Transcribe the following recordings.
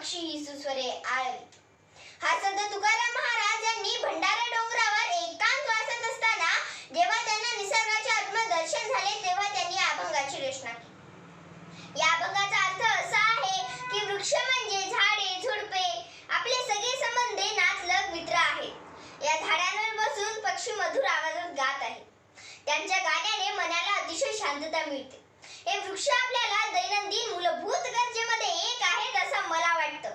पक्षी ही सुस्वरे आळवी हा संत तुकाराम महाराज यांनी भंडारा डोंगरावर एकांत वासत असताना जेव्हा त्यांना निसर्गाचे आत्मदर्शन झाले तेव्हा त्यांनी या अभंगाची रचना केली या अभंगाचा अर्थ असा आहे की वृक्ष म्हणजे झाडे झुडपे आपले सगळे संबंधे नातलग मित्र आहेत या झाडांवर बसून पक्षी मधुर आवाजात गात आहेत त्यांच्या गाण्याने मनाला अतिशय शांतता मिळते हे वृक्ष आपल्याला दैनंदिन मूलभूत गरजेमध्ये एक आहेत असं मला वाटतं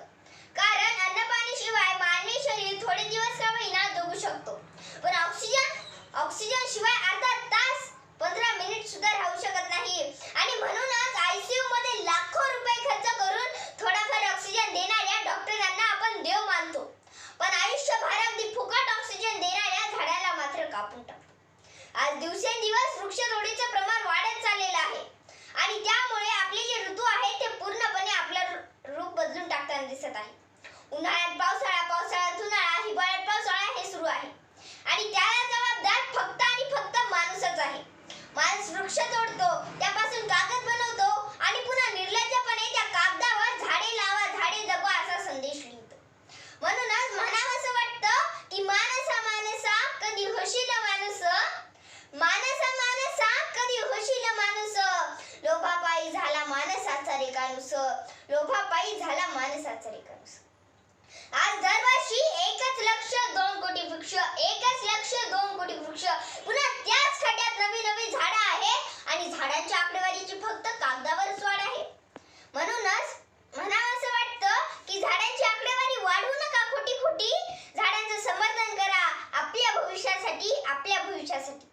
कारण अन्नपाणी शिवाय मानवी शरीर थोडे दिवस का होईना जगू शकतो पण ऑक्सिजन ऑक्सिजन शिवाय अर्धा तास पंधरा मिनिट सुद्धा राहू शकत नाही. आणि म्हणूनच आयसीयू मध्ये लाखो रुपये खर्च करून थोडाफार ऑक्सिजन देणाऱ्या डॉक्टरांना आपण देव मानतो. पण आयुष्यभर अगदी फुकट ऑक्सिजन देणाऱ्या झाडाला मात्र कापून टाकतो. आज दिवसेंदिवस वृक्षतोडीचे प्रमाण वाढत लोभापायी झाला करू आज दरवर्षी एकच लक्ष दोन कोटी वृक्ष एकच लक्ष दोन कोटी वृक्ष पुन्हा त्याच खड्यात नवी नवी झाडं आहेत आणि झाडांच्या आकडेवारीची फक्त कागदावरच वाढ आहे म्हणूनच म्हणावं असं वाटतं की झाडांची आकडेवारी वाढवू नका खोटी खोटी झाडांचं समर्थन करा आपल्या भविष्यासाठी आपल्या भविष्यासाठी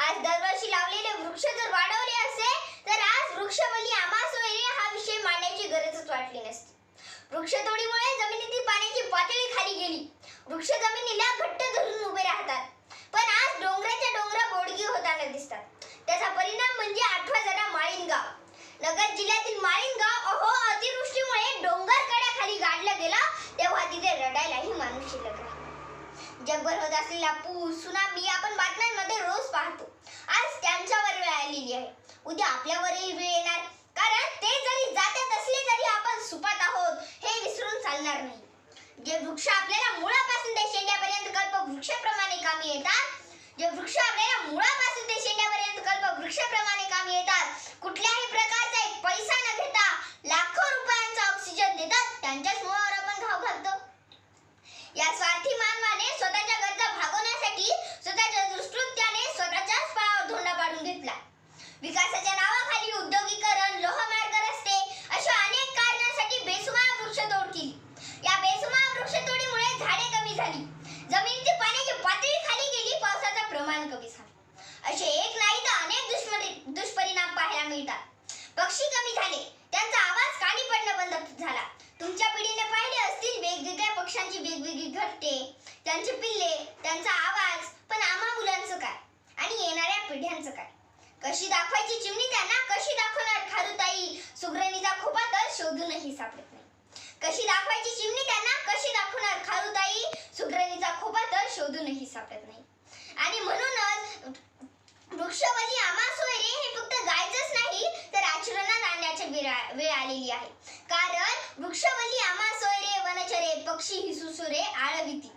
आज दरवर्षी लावलेले वृक्ष जर वाढ असेल तर आज वृक्षवल्ली आम्हा सोयरे हा विषय मांडण्याची गरजच वाटली नसती वृक्षतोडीमुळे जमिनीतील पाण्याची पातळी खाली गेली. वृक्ष जमिनीला घट्ट धरून उभे राहतात. पण आज डोंगराच्या डोंगरा बोडगी होताना दिसतात. त्याचा परिणाम म्हणजे आठवा जरा माळीणगाव. नगर जिल्ह्यातील माळीणगाव अहो अतिवृष्टीमुळे डोंगर कड्याखाली गाडला गेला तेव्हा तिथे रडायलाही माणूस शिल्लक राहिला. जगभर होत असलेला पूर सुनामी आपण बातम्यांमध्ये रोज पाहतो. आज त्यांच्यावर वेळ आलेली आहे. उद्या आपल्यावरही वेळ येणार कारण ते जरी जात्यात असले तरी आपण सुपात आहोत हे विसरून चालणार नाही जे वृक्ष आपल्याला मुळापासून ते शेंड्यापर्यंत कल्प वृक्षाप्रमाणे कामी येतात. जे वृक्ष आपल्याला मुळापासून ते शेंड्यापर्यंत कल्प वृक्षाप्रमाणे कामी येतात. कुठल्याही प्रकारचा एक पैसा न घेता लाखो रुपयांचा ऑक्सिजन देतात. त्यांच्याच मुळावर आपण घाव घालतो. या स्वार्थी मानवाने स्वतःच्या गरजा भागवण्यासाठी स्वतःच्या दुष्कृत्याने स्वतःच्याच पायावर धोंडा पाडून घेतला. विकासाच्या नावाखाली उद्योगीकरण लोहमार्ग रस्ते अशा अनेक कारणांसाठी बेसुमार वृक्षतोड केली. या बेसुमार वृक्षतोडीमुळे झाडे कमी झाली जमिनीची पाण्याची पातळी खाली गेली पावसाचं प्रमाण कमी झाले. असे एक नाही तर अनेक दुष्परिणाम पाहायला मिळतात. पक्षी कमी झाले त्यांचा आवाज कानी पडणं बंद झाला. तुमच्या पिढीने पाहिले असतील वेगवेगळ्या पक्ष्यांची वेगवेगळी घरटे त्यांचे पिल्ले त्यांचा आवाज पण आम्हा मुलांचं काय? आणि येणाऱ्या पिढ्यांचं काय? कशी दाखवायची चिमणी त्यांना? कशी दाखवणार खारुताई? सुग्रणीचा खोपा तर शोधूनही सापडत नाही कशी दाखवायची चिमणी त्यांना कशी दाखवणार खारुताई सुग्रणीचा खोपा तर शोधूनही सापडत नाही आणि म्हणूनच वृक्षवली आम्हा सोयरे हे फक्त गायचंच नाही तर आचरणात आणण्याची वेळ आलेली आहे. कारण वृक्षवली आम्हा सोयरे वनचरे पक्षी ही सुसुरे आळविती.